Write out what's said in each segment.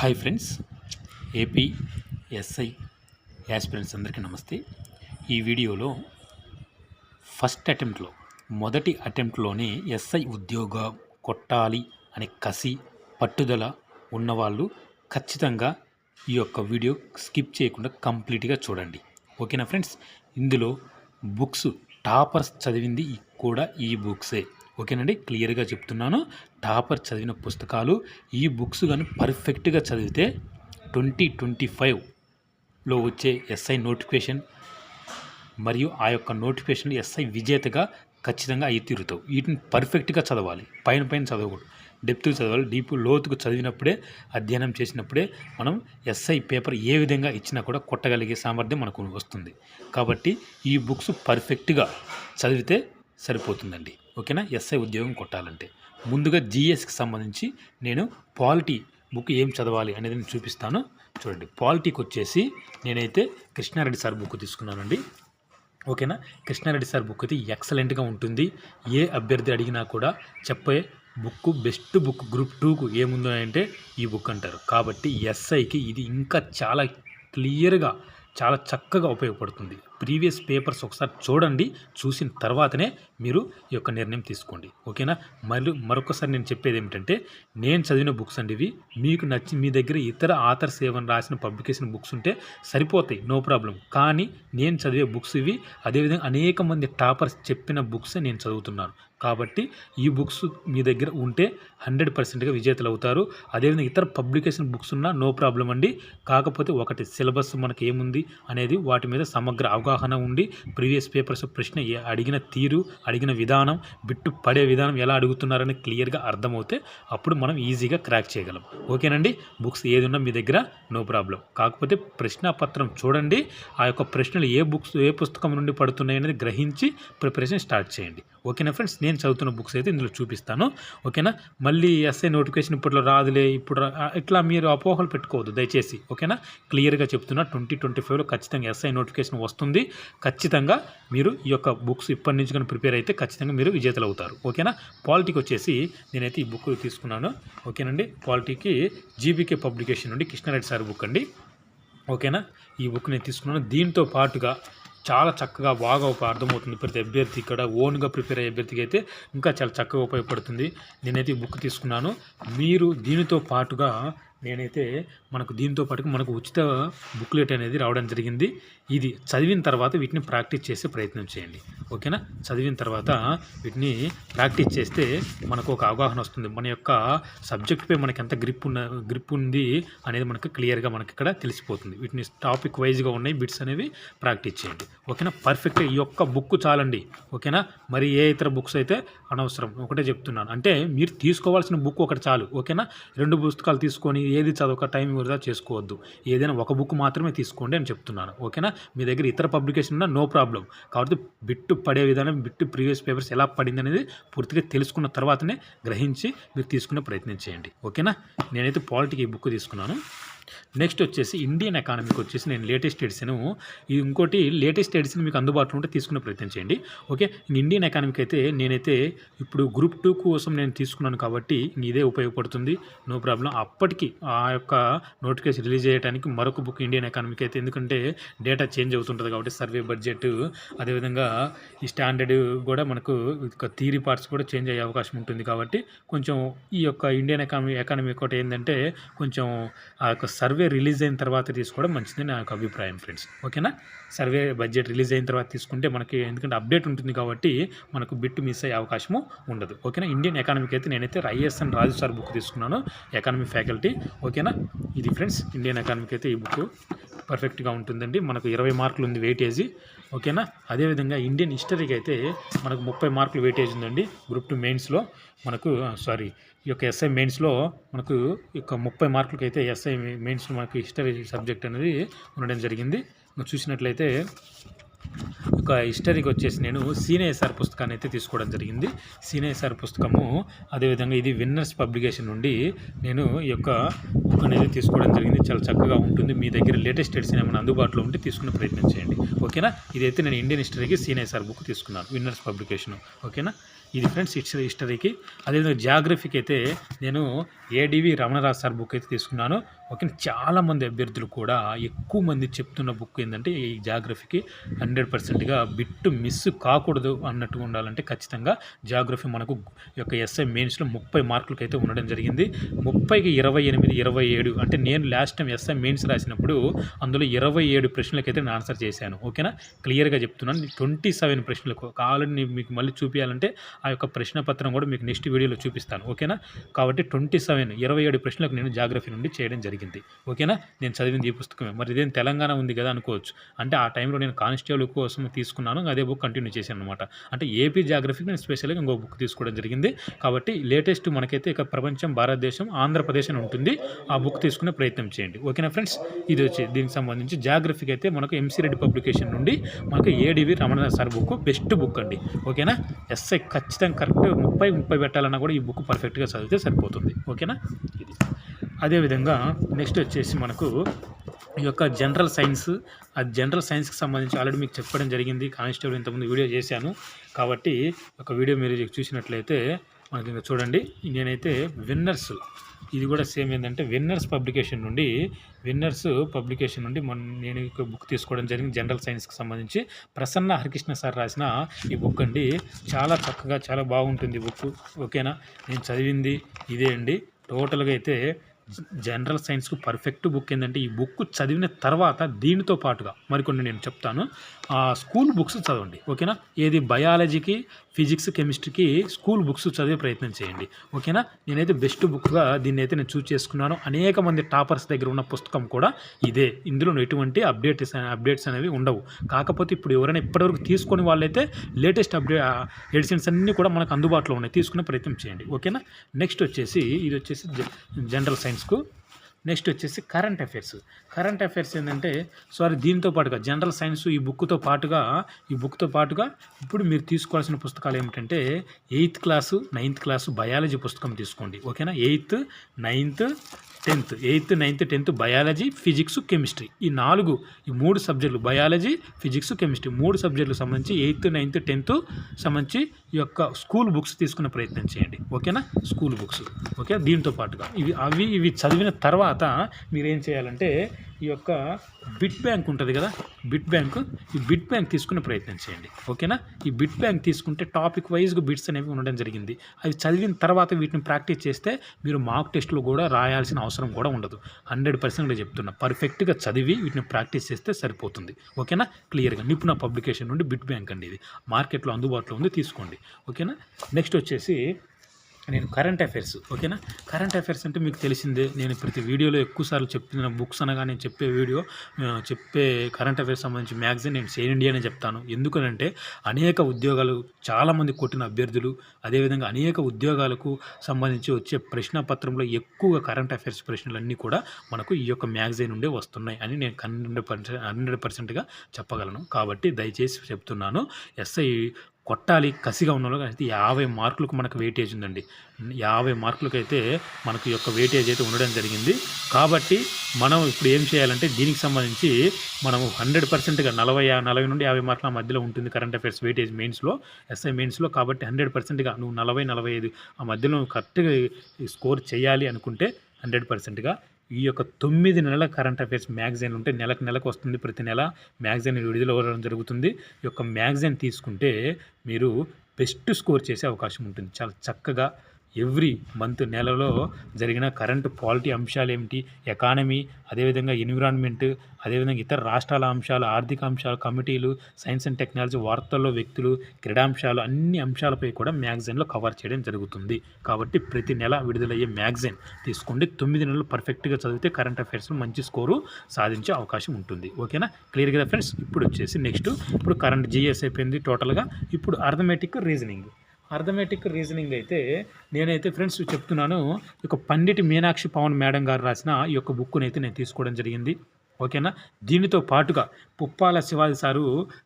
Hi friends AP SI aspirants అందరికీ నమస్తే. ఈ వీడియోలో ఫస్ట్ అటెంప్ట్లో మొదటి అటెంప్ట్లోనే ఎస్ఐ ఉద్యోగ కొట్టాలి అనే కసి పట్టుదల ఉన్నవాళ్ళు ఖచ్చితంగా ఈ యొక్క వీడియో స్కిప్ చేయకుండా కంప్లీట్గా చూడండి. ఓకేనా ఫ్రెండ్స్? ఇందులో బుక్స్ టాపర్స్ చదివింది కూడా ఈ బుక్సే. ఓకేనండి క్లియర్గా చెప్తున్నాను. టాపర్ చదివిన పుస్తకాలు ఈ బుక్స్ కానీ పర్ఫెక్ట్గా చదివితే ట్వంటీ ట్వంటీ ఫైవ్లో వచ్చే ఎస్ఐ నోటిఫికేషన్ మరియు ఆ యొక్క నోటిఫికేషన్ ఎస్ఐ విజేతగా ఖచ్చితంగా అయి తీరుతావు. వీటిని పర్ఫెక్ట్గా చదవాలి. పైన పైన చదవకూడదు. డెప్త్గా చదవాలి. డీప్ లోతుకు చదివినప్పుడే అధ్యయనం చేసినప్పుడే మనం ఎస్ఐ పేపర్ ఏ విధంగా ఇచ్చినా కూడా కొట్టగలిగే సామర్థ్యం మనకు వస్తుంది. కాబట్టి ఈ బుక్స్ పర్ఫెక్ట్గా చదివితే సరిపోతుందండి. ఓకేనా? ఎస్ఐ ఉద్యోగం కొట్టాలంటే. ముందుగా జిఎస్కి సంబంధించి నేను పాలిటీ బుక్ ఏం చదవాలి అనేది నేను చూపిస్తాను. చూడండి పాలిటీకి వచ్చేసి నేనైతే కృష్ణారెడ్డి సార్ బుక్ తీసుకున్నానండి. ఓకేనా? కృష్ణారెడ్డి సార్ బుక్ అయితే ఎక్సలెంట్గా ఉంటుంది. ఏ అభ్యర్థి అడిగినా కూడా చెప్పే బుక్ బెస్ట్ బుక్ గ్రూప్ టూకు ఏముందో అంటే ఈ బుక్ అంటారు. కాబట్టి ఎస్ఐకి ఇది ఇంకా చాలా క్లియర్గా చాలా చక్కగా ఉపయోగపడుతుంది. ప్రీవియస్ పేపర్స్ ఒకసారి చూడండి. చూసిన తర్వాతనే మీరు ఈ యొక్క నిర్ణయం తీసుకోండి. ఓకేనా? మళ్ళీ మరొకసారి నేను చెప్పేది ఏమిటంటే నేను చదివిన బుక్స్ అండి ఇవి. మీకు నచ్చి మీ దగ్గర ఇతర ఆథర్స్ ఏమైనా రాసిన పబ్లికేషన్ బుక్స్ ఉంటే సరిపోతాయి నో ప్రాబ్లం. కానీ నేను చదివే బుక్స్ ఇవి అదేవిధంగా అనేక మంది టాపర్స్ చెప్పిన బుక్స్ నేను చదువుతున్నాను. కాబట్టి ఈ బుక్స్ మీ దగ్గర ఉంటే హండ్రెడ్ పర్సెంట్గా విజేతలు అవుతారు. అదేవిధంగా ఇతర పబ్లికేషన్ బుక్స్ ఉన్నా నో ప్రాబ్లం అండి. కాకపోతే ఒకటి సిలబస్ మనకి ఏముంది అనేది వాటి మీద సమగ్ర అవగాహన అవగాహన ఉండి ప్రీవియస్ పేపర్స్ ప్రశ్న ఏ- అడిగిన తీరు అడిగిన విధానం బిట్టు పడే విధానం ఎలా అడుగుతున్నారని క్లియర్గా అర్థమవుతే అప్పుడు మనం ఈజీగా క్రాక్ చేయగలం. ఓకేనండి? బుక్స్ ఏది ఉన్నా మీ దగ్గర నో ప్రాబ్లం. కాకపోతే ప్రశ్నాపత్రం చూడండి. ఆ యొక్క ప్రశ్నలు ఏ బుక్స్ ఏ పుస్తకం నుండి పడుతున్నాయి అనేది గ్రహించి ప్రిపరేషన్ స్టార్ట్ చేయండి. ఓకేనా ఫ్రెండ్స్? నేను చదువుతున్న బుక్స్ అయితే ఇందులో చూపిస్తాను. ఓకేనా? మళ్ళీ ఎస్ఐ నోటిఫికేషన్ ఇప్పట్లో రాదులే ఇప్పుడు ఇట్లా మీరు అపోహలు పెట్టుకోవద్దు దయచేసి ఓకేనా? క్లియర్గా చెప్తున్నా ట్వంటీ ట్వంటీ ఫైవ్లో ఖచ్చితంగా ఎస్ఐ నోటిఫికేషన్ వస్తుంది. ఖచ్చితంగా మీరు ఈ యొక్క బుక్స్ ఇప్పటి నుంచి కానీ ప్రిపేర్ అయితే ఖచ్చితంగా మీరు విజేతలు అవుతారు ఓకేనా? పాలిటీకి వచ్చేసి నేనైతే ఈ బుక్ తీసుకున్నాను ఓకేనండి? పాలిటీకి జీబీకే పబ్లికేషన్ నుండి కృష్ణారెడ్డి సార్ బుక్ అండి ఓకేనా? ఈ బుక్ నేను తీసుకున్నాను. దీంతో పాటుగా చాలా చక్కగా బాగా ఒక అర్థమవుతుంది. ప్రతి అభ్యర్థి ఇక్కడ ఓన్గా ప్రిపేర్ అయ్యే అభ్యర్థికి అయితే ఇంకా చాలా చక్కగా ఉపయోగపడుతుంది. నేనైతే ఈ బుక్ తీసుకున్నాను. మీరు దీనితో పాటుగా నేనైతే మనకు దీంతో పాటుగా మనకు ఉచిత బుక్లెట్ అనేది రావడం జరిగింది. ఇది చదివిన తర్వాత వీటిని ప్రాక్టీస్ చేసే ప్రయత్నం చేయండి. ఓకేనా? చదివిన తర్వాత వీటిని ప్రాక్టీస్ చేస్తే మనకు ఒక అవగాహన వస్తుంది. మన యొక్క సబ్జెక్ట్పై మనకి ఎంత గ్రిప్ ఉన్న గ్రిప్ ఉంది అనేది మనకు క్లియర్గా మనకి ఇక్కడ తెలిసిపోతుంది. వీటిని టాపిక్ వైజ్గా ఉన్నాయి. బిట్స్ అనేవి ప్రాక్టీస్ చేయండి. ఓకేనా? పర్ఫెక్ట్ ఈ యొక్క బుక్ చాలండి. ఓకేనా? మరి ఏ ఇతర బుక్స్ అయితే అనవసరం. ఒకటే చెప్తున్నాను. అంటే మీరు తీసుకోవాల్సిన బుక్ ఒకటి చాలు. ఓకేనా? రెండు పుస్తకాలు తీసుకొని ఏది చదవక టైం వృధా చేసుకోవద్దు. ఏదైనా ఒక బుక్ మాత్రమే తీసుకోండి అని చెప్తున్నాను. ఓకేనా? మీ దగ్గర ఇతర పబ్లికేషన్ ఉన్నా నో ప్రాబ్లం. కాబట్టి బిట్టు పడే విధానం బిట్టు ప్రీవియస్ పేపర్స్ ఎలా పడింది అనేది పూర్తిగా తెలుసుకున్న తర్వాతనే గ్రహించి మీరు తీసుకునే ప్రయత్నం చేయండి. ఓకేనా? నేనైతే పాలిటిక్ ఈ బుక్ తీసుకున్నాను. నెక్స్ట్ వచ్చేసి ఇండియన్ ఎకానమీకి వచ్చేసి నేను లేటెస్ట్ ఎడిషన్ ఇది ఇంకోటి లేటెస్ట్ ఎడిషన్ మీకు అందుబాటులో ఉంటే తీసుకునే ప్రయత్నం చేయండి. ఓకే? ఇంక ఇండియన్ ఎకానమీకి అయితే నేనైతే ఇప్పుడు గ్రూప్ టూ కోసం నేను తీసుకున్నాను కాబట్టి ఇంక ఇదే ఉపయోగపడుతుంది. No problem. అప్పటికి ఆ యొక్క నోటిఫికేషన్ రిలీజ్ చేయడానికి మరొక బుక్ ఇండియన్ ఎకానమీకి అయితే ఎందుకంటే డేటా చేంజ్ అవుతుంటుంది కాబట్టి సర్వే బడ్జెట్ అదేవిధంగా ఈ స్టాండర్డ్ కూడా మనకు థీరీ పార్ట్స్ కూడా చేంజ్ అయ్యే అవకాశం ఉంటుంది కాబట్టి కొంచెం ఈ యొక్క ఇండియన్ ఎకానమీ ఎకానమీ ఒకటి ఏంటంటే కొంచెం ఆ యొక్క సర్వే రిలీజ్ అయిన తర్వాత తీసుకోవడం మంచిది నా యొక్క అభిప్రాయం ఫ్రెండ్స్. ఓకేనా? సర్వే బడ్జెట్ రిలీజ్ అయిన తర్వాత తీసుకుంటే మనకి ఎందుకంటే అప్డేట్ ఉంటుంది కాబట్టి మనకు బిట్ మిస్ అయ్యే అవకాశము ఉండదు. ఓకేనా? ఇండియన్ ఎకానమీకి అయితే నేనైతే ఐఎస్ఎన్ రాజు సార్ బుక్ తీసుకున్నాను ఎకానమీ ఫ్యాకల్టీ. ఓకేనా? ఇది ఫ్రెండ్స్ ఇండియన్ ఎకానమీకి అయితే ఈ బుక్. పర్ఫెక్ట్గా ఉంటుందండి. మనకు ఇరవై మార్కులు ఉంది వెయిటేజీ ఓకేనా? అదేవిధంగా ఇండియన్ హిస్టరీకి అయితే మనకు ముప్పై మార్కులు వెయిటేజ్ ఉందండి. గ్రూప్ టూ మెయిన్స్లో మనకు సారీ ఈ యొక్క ఎస్ఐ మెయిన్స్లో మనకు ఈ యొక్క ముప్పై మార్కులకి అయితే ఎస్ఐ మెయిన్స్లో మనకు హిస్టరీ సబ్జెక్ట్ అనేది ఉండడం జరిగింది. చూసినట్లయితే ఒక హిస్టరీకి వచ్చేసి నేను సీనియర్ సార్ పుస్తకాన్ని అయితే తీసుకోవడం జరిగింది. సీనియర్ సార్ పుస్తకము అదేవిధంగా ఇది విన్నర్స్ పబ్లికేషన్ నుండి నేను ఈ యొక్క బుక్ అనేది తీసుకోవడం జరిగింది. చాలా చక్కగా ఉంటుంది. మీ దగ్గర లేటెస్ట్ ఎడిషన్ ఏమైనా అందుబాటులో ఉంటే తీసుకునే ప్రయత్నం చేయండి. ఓకేనా? ఇదైతే నేను ఇండియన్ హిస్టరీకి సీనియర్ సార్ బుక్ తీసుకున్నాను. విన్నర్స్ పబ్లికేషన్ ఓకేనా? ఇది ఫ్రెండ్స్ హిస్టరీ హిస్టరీకి అదేవిధంగా జాగ్రఫీకి అయితే నేను ఏడివి రమణరాజ్ సార్ బుక్ అయితే తీసుకున్నాను. ఓకే. చాలామంది అభ్యర్థులు కూడా ఎక్కువ మంది చెప్తున్న బుక్ ఏంటంటే ఈ జాగ్రఫీకి హండ్రెడ్ పర్సెంట్గా బిట్టు మిస్ కాకూడదు అన్నట్టుగా ఉండాలంటే ఖచ్చితంగా జాగ్రఫీ మనకు యొక్క ఎస్ఐ మెయిన్స్లో ముప్పై మార్కులకి అయితే ఉండడం జరిగింది. ముప్పైకి ఇరవై ఎనిమిది ఇరవై ఏడు అంటే నేను లాస్ట్ టైం ఎస్ఐ మెయిన్స్ రాసినప్పుడు అందులో ఇరవై ఏడు ప్రశ్నలకైతే నేను ఆన్సర్ చేశాను. ఓకేనా? క్లియర్గా చెప్తున్నాను. ట్వంటీ సెవెన్ ప్రశ్నలకు ఆల్రెడీ మీకు మళ్ళీ చూపించాలంటే ఆ యొక్క ప్రశ్న పత్రం కూడా మీకు నెక్స్ట్ వీడియోలో చూపిస్తాను. ఓకేనా? కాబట్టి ట్వంటీ సెవెన్ ఇరవై ఏడు ప్రశ్నలకు నేను జాగ్రఫీ నుండి చేయడం జరిగింది. ఓకేనా? నేను చదివింది ఈ పుస్తకమే. మరి ఇదేం తెలంగాణ ఉంది కదా అనుకోవచ్చు. అంటే ఆ టైంలో నేను కానిస్టేబుల్ కోసం తీసుకున్నాను. అదే బుక్ కంటిన్యూ చేశాను అనమాట అంటే ఏపీ జాగ్రఫీకి నేను స్పెషల్గా ఇంకో బుక్ తీసుకోవడం జరిగింది. కాబట్టి లేటెస్ట్ మనకైతే ఇక ప్రపంచం భారతదేశం ఆంధ్రప్రదేశ్ అని ఉంటుంది. ఆ బుక్ తీసుకునే ప్రయత్నం చేయండి. ఓకేనా ఫ్రెండ్స్? ఇది వచ్చి దీనికి సంబంధించి జాగ్రఫీకి అయితే మనకు ఎంసీ రెడ్డి పబ్లికేషన్ నుండి మనకు ADV Ramana sir book best book అండి. ఓకేనా? ఎస్ఐ ఖచ్చితంగా కరెక్ట్ ముప్పై ముప్పై పెట్టాలన్నా కూడా ఈ బుక్ పర్ఫెక్ట్గా చదివితే సరిపోతుంది. ఓకేనా? ఇది. అదేవిధంగా నెక్స్ట్ వచ్చేసి మనకు ఈ యొక్క జనరల్ సైన్స్ ఆ జనరల్ సైన్స్కి సంబంధించి ఆల్రెడీ మీకు చెప్పడం జరిగింది. కానిస్టేబుల్ ఇంతకుముందు వీడియో చేశాను. కాబట్టి ఒక వీడియో మీరు చూసినట్లయితే మనకి ఇంకా చూడండి. నేనైతే విన్నర్స్ ఇది కూడా సేమ్ ఏంటంటే విన్నర్స్ పబ్లికేషన్ నుండి విన్నర్స్ పబ్లికేషన్ నుండి మన నేను ఒక బుక్ తీసుకోవడం జరిగింది. జనరల్ సైన్స్కి సంబంధించి ప్రసన్న హరికృష్ణ సార్ రాసిన ఈ బుక్ అండి. చాలా చక్కగా చాలా బాగుంటుంది బుక్. ఓకేనా? నేను చదివింది ఇదే అండి. టోటల్గా అయితే జనరల్ సైన్స్కు పర్ఫెక్ట్ బుక్ ఏంటంటే ఈ బుక్ చదివిన తర్వాత దీనితో పాటుగా మరికొన్ని నేను చెప్తాను. ఆ స్కూల్ బుక్స్ చదవండి ఓకేనా? ఏది బయాలజీకి ఫిజిక్స్ కెమిస్ట్రీకి స్కూల్ బుక్స్ చదివే ప్రయత్నం చేయండి. ఓకేనా? నేనైతే బెస్ట్ బుక్గా దీన్ని అయితే నేను చూస్ చేసుకున్నాను. అనేక మంది టాపర్స్ దగ్గర ఉన్న పుస్తకం కూడా ఇదే. ఇందులో ఎటువంటి అప్డేట్స్ అప్డేట్స్ అనేవి ఉండవు. కాకపోతే ఇప్పుడు ఎవరైనా ఇప్పటివరకు తీసుకొని వాళ్ళైతే లేటెస్ట్ అప్డేట్ ఎడిషన్స్ అన్నీ కూడా మనకు అందుబాటులో ఉన్నాయి. తీసుకునే ప్రయత్నం చేయండి. ఓకేనా? నెక్స్ట్ వచ్చేసి ఇది వచ్చేసి జ- జనరల్ సైన్స్కు నెక్స్ట్ వచ్చేసి కరెంట్ అఫైర్స్. కరెంట్ అఫైర్స్ ఏంటంటే సారీ దీంతో పాటుగా జనరల్ సైన్స్ ఈ బుక్తో పాటుగా ఈ బుక్తో పాటుగా ఇప్పుడు మీరు తీసుకోవాల్సిన పుస్తకాలు ఏమిటంటే eighth class ninth class biology పుస్తకం తీసుకోండి. ఓకేనా? Eighth ninth tenth eighth ninth tenth biology physics chemistry. ఈ నాలుగు ఈ మూడు సబ్జెక్టులు బయాలజీ ఫిజిక్స్ కెమిస్ట్రీ మూడు సబ్జెక్టులకు సంబంధించి ఎయిత్ నైన్త్ టెన్త్ సంబంధించి ఈ యొక్క స్కూల్ బుక్స్ తీసుకునే ప్రయత్నం చేయండి. ఓకేనా? School books. ఓకే దీంతో పాటుగా. ఇవి అవి ఇవి చదివిన తర్వాత మీరు ఏం చేయాలంటే ఈ యొక్క బిట్ బ్యాంక్ ఉంటుంది కదా? Bit bank. ఈ బిట్ బ్యాంక్ తీసుకునే ప్రయత్నం చేయండి. ఓకేనా? ఈ బిట్ బ్యాంక్ తీసుకుంటే టాపిక్ వైజ్గా బిట్స్ అనేవి ఉండడం జరిగింది. అవి చదివిన తర్వాత వీటిని ప్రాక్టీస్ చేస్తే మీరు మార్క్ టెస్ట్లో కూడా రాయాల్సిన అవసరం కూడా ఉండదు. హండ్రెడ్ పర్సెంట్ చెప్తున్నా. పర్ఫెక్ట్గా చదివి వీటిని ప్రాక్టీస్ చేస్తే సరిపోతుంది. ఓకేనా? క్లియర్గా నిపుణ పబ్లికేషన్ నుండి బిట్ బ్యాంక్ అండి ఇది. మార్కెట్లో అందుబాటులో ఉంది తీసుకోండి. ఓకేనా? నెక్స్ట్ వచ్చేసి నేను కరెంట్ అఫైర్స్ ఓకేనా కరెంట్ అఫైర్స్ అంటే మీకు తెలిసిందే నేను ప్రతి వీడియోలో ఎక్కువసార్లు చెప్తున్న బుక్స్ అనగా నేను చెప్పే వీడియో చెప్పే కరెంట్ అఫైర్స్ సంబంధించి మ్యాగజైన్ నేను సేన్ ఇండియా అనే చెప్తాను. ఎందుకనంటే అనేక ఉద్యోగాలు చాలామంది కొట్టిన అభ్యర్థులు అదేవిధంగా అనేక ఉద్యోగాలకు సంబంధించి వచ్చే ప్రశ్న పత్రంలో ఎక్కువగా కరెంట్ అఫైర్స్ ప్రశ్నలు అన్నీ కూడా మనకు ఈ యొక్క మ్యాగజైన్ నుండే వస్తున్నాయి అని నేను హండ్రెడ్ పర్సెంట్ హండ్రెడ్ పర్సెంట్గా చెప్పగలను. కాబట్టి దయచేసి చెప్తున్నాను ఎస్ఐ కొట్టాలి కసిగా ఉన్న వాళ్ళకి అయితే యాభై మార్కులకు మనకు వెయిటేజ్ ఉందండి. యాభై మార్కులకు అయితే మనకు యొక్క వెయిటేజ్ అయితే ఉండడం జరిగింది. కాబట్టి మనం ఇప్పుడు ఏం చేయాలంటే దీనికి సంబంధించి మనం హండ్రెడ్ పర్సెంట్గా నలభై యా- నలభై నుండి యాభై మార్కుల మధ్యలో ఉంటుంది కరెంట్ అఫైర్స్ వెయిటేజ్ మెయిన్స్లో ఎస్ఐ మెయిన్స్లో కాబట్టి హండ్రెడ్ పర్సెంట్గా నువ్వు నలభై నలభై ఐదు ఆ మధ్యలో కరెక్ట్గా స్కోర్ చేయాలి అనుకుంటే హండ్రెడ్ పర్సెంట్గా ఈ యొక్క తొమ్మిది నెలల కరెంట్ అఫైర్స్ మ్యాగజైన్ ఉంటే నెలకు నెలకు వస్తుంది ప్రతి నెల మ్యాగజైన్ విడుదల అవ్వడం జరుగుతుంది. ఈ యొక్క మ్యాగజైన్ తీసుకుంటే మీరు బెస్ట్ స్కోర్ చేసే అవకాశం ఉంటుంది. చాలా చక్కగా ఎవ్రీ మంత్ నెలలో జరిగిన కరెంటు పాలిటీ అంశాలు ఏమిటి? ఎకానమీ అదేవిధంగా ఎన్విరాన్మెంట్ అదేవిధంగా ఇతర రాష్ట్రాల అంశాలు ఆర్థిక అంశాలు కమిటీలు సైన్స్ అండ్ టెక్నాలజీ వార్తల్లో వ్యక్తులు క్రీడాంశాలు అన్ని అంశాలపై కూడా మ్యాగజైన్లో కవర్ చేయడం జరుగుతుంది. కాబట్టి ప్రతి నెల విడుదలయ్యే మ్యాగజైన్ తీసుకోండి తొమ్మిది నెలలు పర్ఫెక్ట్గా చదివితే కరెంట్ అఫైర్స్లో మంచి స్కోరు సాధించే అవకాశం ఉంటుంది. ఓకేనా? క్లియర్ కదా ఫ్రెండ్స్? ఇప్పుడు వచ్చేసి నెక్స్ట్. ఇప్పుడు కరెంట్ జిఎస్ అయిపోయింది టోటల్గా. ఇప్పుడు అర్థమెటిక్ రీజనింగ్. అర్థమెటిక్ రీజనింగ్ అయితే నేనైతే ఫ్రెండ్స్ చెప్తున్నాను. ఈ యొక్క పండిట్ మీనాక్షి పవన్ మేడం గారు రాసిన ఈ యొక్క బుక్ని అయితే నేను తీసుకోవడం జరిగింది. ఓకేనా? దీనితో పాటుగా పుప్పాల శివాజీ సారు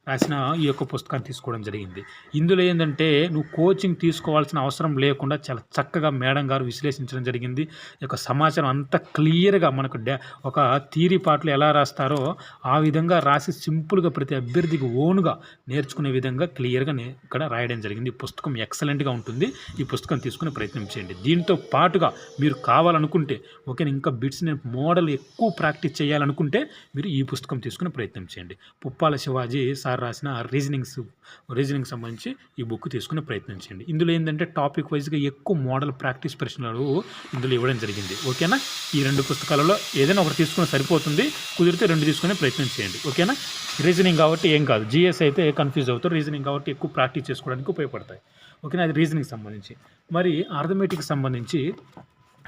రాసిన ఈ యొక్క పుస్తకాన్ని తీసుకోవడం జరిగింది. ఇందులో ఏంటంటే నువ్వు కోచింగ్ తీసుకోవాల్సిన అవసరం లేకుండా చాలా చక్కగా మేడం గారు విశ్లేషించడం జరిగింది. ఈ యొక్క సమాచారం అంత క్లియర్గా మనకు డ్యా ఒక థీరీ పాటలు ఎలా రాస్తారో ఆ విధంగా రాసి సింపుల్గా ప్రతి అభ్యర్థికి ఓన్గా నేర్చుకునే విధంగా క్లియర్గా ఇక్కడ రాయడం జరిగింది. ఈ పుస్తకం ఎక్సలెంట్గా ఉంటుంది. ఈ పుస్తకం తీసుకునే ప్రయత్నం చేయండి. దీంతో పాటుగా మీరు కావాలనుకుంటే ఓకే ఇంకా బిట్స్ నేను మోడల్ ఎక్కువ ప్రాక్టీస్ చేయాలనుకుంటే మీరు ఈ పుస్తకం తీసుకునే ప్రయత్నం చేయండి. పుప్పాల శివాజీ సార్ రాసిన రీజనింగ్స్ రీజనింగ్ సంబంధించి ఈ బుక్ తీసుకునే ప్రయత్నం చేయండి. ఇందులో ఏంటంటే టాపిక్ వైజ్గా ఎక్కువ మోడల్ ప్రాక్టీస్ ప్రశ్నలు ఇందులో ఇవ్వడం జరిగింది. ఓకేనా? ఈ రెండు పుస్తకాలలో ఏదైనా ఒకటి తీసుకుని సరిపోతుంది. కుదిరితే రెండు తీసుకునే ప్రయత్నం చేయండి. ఓకేనా? రీజనింగ్ కాబట్టి ఏం కాదు. జిఎస్ అయితే కన్ఫ్యూజ్ అవుతారు. రీజనింగ్ కాబట్టి ఎక్కువ ప్రాక్టీస్ చేసుకోవడానికి ఉపయోగపడతాయి. ఓకేనా? అది రీజనింగ్ సంబంధించి. మరి ఆర్థమెటిక్ సంబంధించి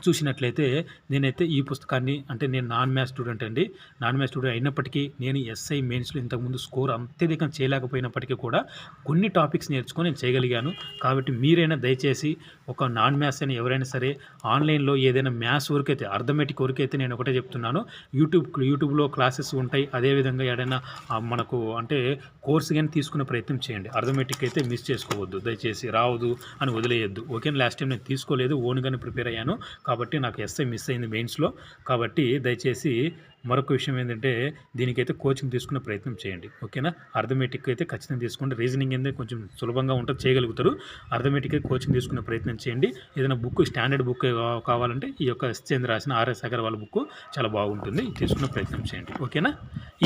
చూసినట్లయితే నేనైతే ఈ పుస్తకాన్ని అంటే నేను నాన్ మ్యాథ్స్ స్టూడెంట్ అండి. నాన్ మ్యాథ్స్ స్టూడెంట్ అయినప్పటికీ నేను ఎస్ఐ మెయిన్స్లో ఇంతకుముందు స్కోర్ అత్యధికం చేయలేకపోయినప్పటికీ కూడా కొన్ని టాపిక్స్ నేర్చుకొని నేను చేయగలిగాను. కాబట్టి మీరైనా దయచేసి ఒక నాన్ మ్యాథ్స్ అయినా ఎవరైనా సరే ఆన్లైన్లో ఏదైనా మ్యాథ్స్ వరకు అయితే అర్థమెటిక్ వరకు అయితే నేను ఒకటే చెప్తున్నాను. యూట్యూబ్ యూట్యూబ్లో క్లాసెస్ ఉంటాయి. అదేవిధంగా ఏదైనా మనకు అంటే కోర్స్ కానీ తీసుకునే ప్రయత్నం చేయండి. అర్థమెటిక్ అయితే మిస్ చేసుకోవద్దు. దయచేసి రావద్దు అని వదిలేయద్దు. ఓకే లాస్ట్ టైం నేను తీసుకోలేదు. ఓన్గానే ప్రిపేర్ అయ్యాను. కాబట్టి నాకు ఎస్ఐ మిస్ అయింది మెయిన్స్లో కాబట్టి దయచేసి మరొక విషయం ఏంటంటే దీనికైతే కోచింగ్ తీసుకునే ప్రయత్నం చేయండి. ఓకేనా? అర్థమెటిక్ అయితే ఖచ్చితంగా తీసుకోండి. రీజనింగ్ ఏంటంటే కొంచెం సులభంగా ఉంటుంది చేయగలుగుతారు. అర్థమెటిక్ కోచింగ్ తీసుకునే ప్రయత్నం చేయండి. ఏదైనా బుక్ స్టాండర్డ్ బుక్ కావాలంటే ఈ యొక్క ఎస్చేంద్ర రాసిన ఆర్ఎస్ అగర్వాల్ బుక్ చాలా బాగుంటుంది. తీసుకునే ప్రయత్నం చేయండి. ఓకేనా?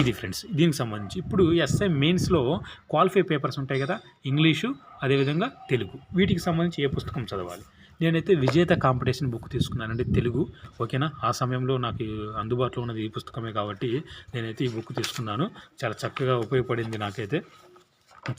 ఇది ఫ్రెండ్స్ దీనికి సంబంధించి ఇప్పుడు ఎస్ఐ మెయిన్స్లో క్వాలిఫై పేపర్స్ ఉంటాయి కదా ఇంగ్లీషు అదేవిధంగా తెలుగు. వీటికి సంబంధించి ఏ పుస్తకం చదవాలి? నేనైతే విజేత కాంపిటీషన్ బుక్ తీసుకున్నానండి తెలుగు. ఓకేనా? ఆ సమయంలో నాకు అందుబాటులో ఉన్నది ఈ పుస్తకం పుస్తకమే కాబట్టి నేనైతే ఈ బుక్ తీసుకున్నాను. చాలా చక్కగా ఉపయోగపడింది నాకైతే.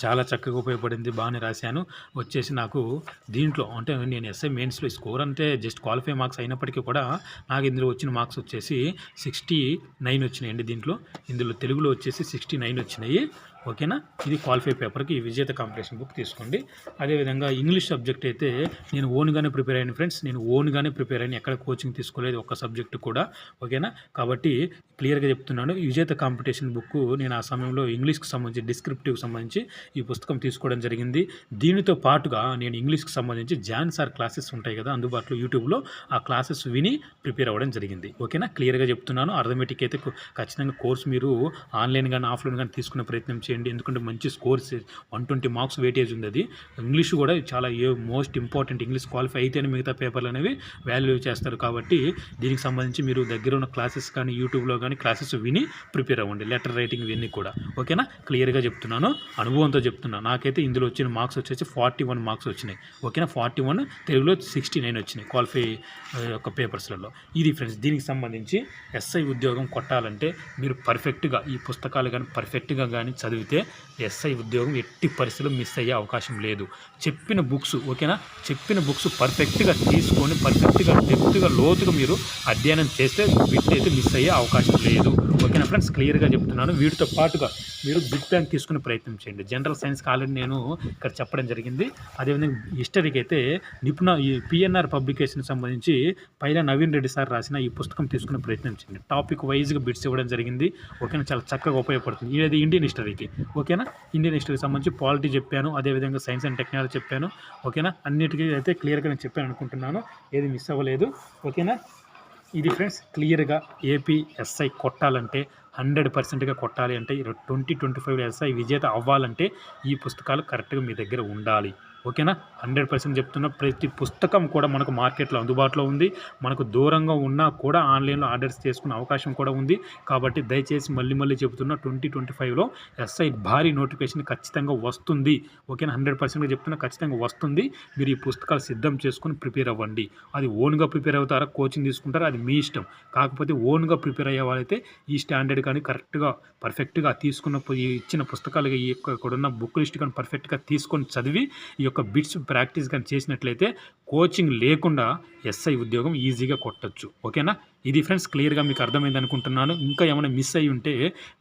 చాలా చక్కగా ఉపయోగపడింది. బాగానే రాశాను. వచ్చేసి నాకు దీంట్లో అంటే నేను ఎస్ఐ మెయిన్స్లో స్కోర్ అంటే జస్ట్ క్వాలిఫై మార్క్స్ అయినప్పటికీ కూడా నాకు ఇందులో వచ్చిన మార్క్స్ వచ్చేసి సిక్స్టీ నైన్ వచ్చినాయండి దీంట్లో. ఇందులో తెలుగులో వచ్చేసి సిక్స్టీ నైన్ వచ్చినాయి. ఓకేనా? ఇది క్వాలిఫై పేపర్కి ఈ విజేత కాంపిటీషన్ బుక్ తీసుకోండి. అదేవిధంగా ఇంగ్లీష్ సబ్జెక్ట్ అయితే నేను ఓన్గానే ప్రిపేర్ అయ్యాను ఫ్రెండ్స్. నేను ఓన్గానే ప్రిపేర్ అయ్యాను. ఎక్కడ కోచింగ్ తీసుకోలేదు ఒక్క సబ్జెక్ట్ కూడా. ఓకేనా? కాబట్టి క్లియర్గా చెప్తున్నాను. విజేత కాంపిటీషన్ బుక్ నేను ఆ సమయంలో ఇంగ్లీష్కి సంబంధించి డిస్క్రిప్టివ్కి సంబంధించి ఈ పుస్తకం తీసుకోవడం జరిగింది. దీనితో పాటుగా నేను ఇంగ్లీష్కి సంబంధించి జాన్ సార్ క్లాసెస్ ఉంటాయి కదా అందుబాటులో యూట్యూబ్లో ఆ క్లాసెస్ విని ప్రిపేర్ అవ్వడం జరిగింది. ఓకేనా? క్లియర్గా చెప్తున్నాను. అర్థమెటిక్ అయితే ఖచ్చితంగా కోర్స్ మీరు ఆన్లైన్ కానీ ఆఫ్లైన్ కానీ తీసుకునే ప్రయత్నం చేయండి. ఎందుకంటే మంచి scores. One twenty marks weightage ఉంది అది. ఇంగ్లీష్ కూడా చాలా a most important. English qualify అయితేనే మిగతా పేపర్లు అనేవి వాల్యూ చేస్తారు. కాబట్టి దీనికి సంబంధించి మీరు దగ్గర ఉన్న క్లాసెస్ కానీ యూట్యూబ్లో కానీ క్లాసెస్ విని ప్రిపేర్ అవ్వండి. లెటర్ రైటింగ్ ఇవన్నీ కూడా. ఓకేనా? క్లియర్గా చెప్తున్నాను. అనుభవంతో చెప్తున్నాను నాకైతే ఇందులో వచ్చిన మార్క్స్ వచ్చేసి ఫార్టీ వన్ మార్క్స్ వచ్చినాయి. ఓకేనా? ఫార్టీ వన్ తెలుగులో సిక్స్టీ నైన్ వచ్చినాయి క్వాలిఫై యొక్క పేపర్స్లలో. ఇది ఫ్రెండ్స్ దీనికి సంబంధించి ఎస్ఐ ఉద్యోగం కొట్టాలంటే మీరు పర్ఫెక్ట్గా ఈ పుస్తకాలు కానీ పర్ఫెక్ట్గా కానీ చదివితే ఎస్ఐ ఉద్యోగం ఎట్టి పరిస్థితుల్లో మిస్ అయ్యే అవకాశం లేదు. చెప్పిన బుక్స్ ఓకేనా? చెప్పిన బుక్స్ పర్ఫెక్ట్గా తీసుకొని పర్ఫెక్ట్గా డెప్త్గా లోతుగా మీరు అధ్యయనం చేస్తే బిట్ అయితే మిస్ అయ్యే అవకాశం లేదు. ఓకేనా ఫ్రెండ్స్ క్లియర్గా చెప్తున్నాను. వీటితో పాటుగా మీరు బిగ్ బ్యాంక్ తీసుకునే ప్రయత్నం చేయండి. జనరల్ సైన్స్కి ఆల్రెడీ నేను ఇక్కడ చెప్పడం జరిగింది. అదేవిధంగా హిస్టరీకి అయితే నిపుణ ఈ పిఎన్ఆర్ పబ్లికేషన్ సంబంధించి పైన నవీన్ రెడ్డి సార్ రాసిన ఈ పుస్తకం తీసుకునే ప్రయత్నం చేయండి. టాపిక్ వైజ్గా బిట్స్ ఇవ్వడం జరిగింది. ఓకేనా? చాలా చక్కగా ఉపయోగపడుతుంది. ఇది ఇండియన్ హిస్టరీకి ఓకేనా? ఇండియన్ హిస్టరీకి సంబంధించి పాలిటీ చెప్పాను అదేవిధంగా సైన్స్ అండ్ టెక్నాలజీ చెప్పాను ఓకేనా? అన్నిటికీ అయితే క్లియర్గా నేను చెప్పాను అనుకుంటున్నాను ఏది మిస్ అవ్వలేదు ఓకేనా? ఇది ఫ్రెండ్స్ క్లియర్గా ఏపీ ఎస్ఐ కొట్టాలంటే హండ్రెడ్ పర్సెంట్గా కొట్టాలి అంటే ట్వంటీ ట్వంటీ ఫైవ్ ఎస్ఐ విజేత అవ్వాలంటే ఈ పుస్తకాలు కరెక్ట్గా మీ దగ్గర ఉండాలి. ఓకేనా? హండ్రెడ్ పర్సెంట్ చెప్తున్న ప్రతి పుస్తకం కూడా మనకు మార్కెట్లో అందుబాటులో ఉంది. మనకు దూరంగా ఉన్నా కూడా ఆన్లైన్లో ఆర్డర్స్ చేసుకునే అవకాశం కూడా ఉంది. కాబట్టి దయచేసి మళ్ళీ మళ్ళీ చెప్తున్న ట్వంటీ ట్వంటీ ఫైవ్లో ఎస్ఐ భారీ నోటిఫికేషన్ ఖచ్చితంగా వస్తుంది. ఓకేనా? హండ్రెడ్ పర్సెంట్గా చెప్తున్నా ఖచ్చితంగా వస్తుంది. మీరు ఈ పుస్తకాలు సిద్ధం చేసుకుని ప్రిపేర్ అవ్వండి. అది ఓన్గా ప్రిపేర్ అవుతారా? కోచింగ్ తీసుకుంటారా? అది మీ ఇష్టం. కాకపోతే ఓన్గా ప్రిపేర్ అయ్యే వాళ్ళైతే ఈ స్టాండర్డ్ కానీ కరెక్ట్గా పర్ఫెక్ట్గా తీసుకున్న ఇచ్చిన పుస్తకాలు ఈ యొక్క ఇక్కడ ఉన్న బుక్ లిస్ట్ కానీ పర్ఫెక్ట్గా తీసుకొని చదివి ఈ యొక్క బిట్స్ ప్రాక్టీస్ కానీ చేసినట్లయితే కోచింగ్ లేకుండా ఎస్ఐ ఉద్యోగం ఈజీగా కొట్టచ్చు. ఓకేనా? ఇది ఫ్రెండ్స్ క్లియర్గా మీకు అర్థమైంది అనుకుంటున్నాను. ఇంకా ఏమైనా మిస్ అయ్యి ఉంటే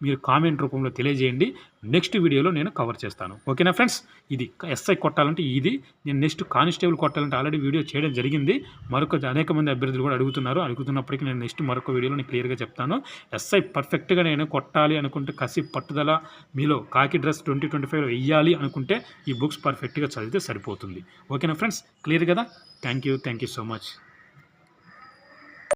మీరు కామెంట్ రూపంలో తెలియజేయండి. నెక్స్ట్ వీడియోలో నేను కవర్ చేస్తాను. ఓకేనా ఫ్రెండ్స్? ఇది ఎస్ఐ కొట్టాలంటే ఇది నేను నెక్స్ట్ కానిస్టేబుల్ కొట్టాలంటే ఆల్రెడీ వీడియో చేయడం జరిగింది. మరొక అనేక మంది అభ్యర్థులు కూడా అడుగుతున్నారు. అడుగుతున్నప్పటికీ నేను నెక్స్ట్ మరొక వీడియోలో నేను క్లియర్గా చెప్తాను. ఎస్ఐ పర్ఫెక్ట్గా నేను కొట్టాలి అనుకుంటే కసి పట్టుదల మీలో కాకి డ్రెస్ ట్వంటీ ట్వంటీ ఫైవ్లో వెయ్యాలి అనుకుంటే ఈ బుక్స్ పర్ఫెక్ట్గా చదివితే సరిపోతుంది. ఓకేనా ఫ్రెండ్స్? క్లియర్ కదా? Thank you thank you so much.